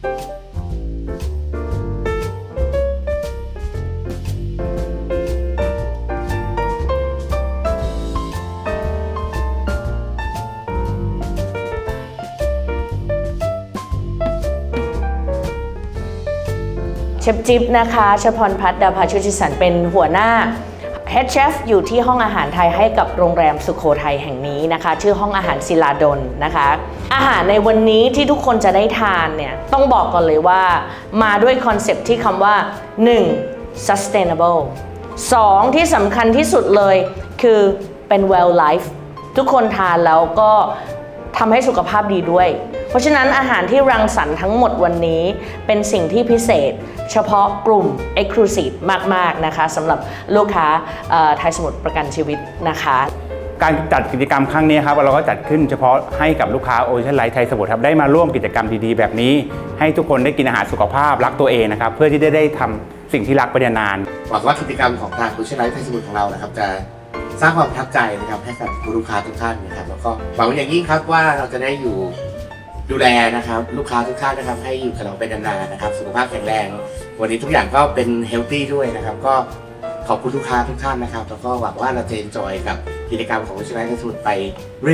เชฟจิ๊บนะคะชพรพัฒน์ดาภาชุติสันเป็นหัวหน้า Head Chef อยู่ที่ห้องอาหารไทยให้กับโรงแรมสุโขทัยแห่งนี้นะคะ ชื่อห้องอาหารศิลาดลนะคะ อาหารในวันนี้ที่ทุกคนจะได้ทานเนี่ยต้องบอกก่อนเลยว่า มาด้วยคอนเซปที่คำว่า 1. sustainable 2. ที่สำคัญที่สุดเลยคือเป็น well life ทุกคนทานแล้วก็ทำให้สุขภาพดีด้วย เพราะฉะนั้นอาหารที่รังสรรค์ทั้งหมดวันนี้เป็นสิ่งที่พิเศษ เฉพาะกลุ่ม Exclusive มาก ๆ นะคะสำหรับลูกค้าเอ่อไทยสมุทรประกันชีวิตนะคะการจัดกิจกรรมครั้งนี้ครับเราก็จัดขึ้นเฉพาะให้กับลูกค้าโอเชียนไลท์ไทยสมุทรครับได้มาร่วมกิจกรรมดีๆ แบบนี้ ให้ทุกคนได้กินอาหารสุขภาพรักตัวเองนะครับเพื่อที่จะได้ทำสิ่งที่รักไปนานๆหวังว่ากิจกรรมของทางคุชชั่นไลท์ไทยสมุทรของเรานะครับจะสร้างความประทับใจนะครับให้กับผู้ลูกค้าทุกท่านนะครับแล้วก็หวังเป็นอย่างยิ่งครับว่าเราจะได้อยู่ ดูแลนะครับ ลูกค้าทุกท่านนะครับ ให้อยู่กับเราไปนานๆนะครับ สุขภาพแข็งแรง วันนี้ทุกอย่างก็เป็นเฮลตี้ด้วยนะครับ ก็ขอบคุณลูกค้าทุกท่านนะครับ แล้วก็หวังว่าเราจะเอนจอยกับกิจกรรมของคุชชั่นไลท์สมุทรไป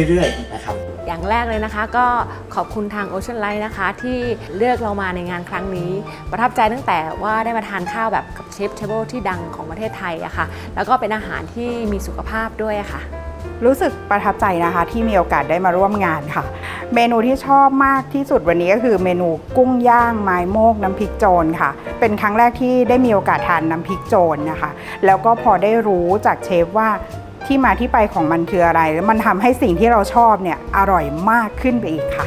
เรื่อยๆนะครับ อย่างแรกเลยนะคะก็ขอบคุณทาง Ocean Light นะคะ ที่เลือกเรามาในงานครั้งนี้ ประทับใจตั้งแต่ว่าได้มาทานข้าวแบบกับเชฟเทเบิลที่ดังของประเทศไทยอะค่ะแล้วก็เป็นอาหารที่มีสุขภาพด้วยะค่ะ รู้สึกประทับใจนะคะที่มีโอกาสได้มาร่วมงานค่ะ เมนูที่ชอบมากที่สุดวันนี้ก็คือเมนูกุ้งย่างไม้โมกน้ำพริกโจรค่ะ เป็นครั้งแรกที่ได้มีโอกาสทานน้ำพริกโจรนะคะ แล้วก็พอได้รู้จากเชฟว่าที่มาที่ไปของมันคืออะไร แล้วมันทำให้สิ่งที่เราชอบเนี่ยอร่อยมากขึ้นไปอีกค่ะ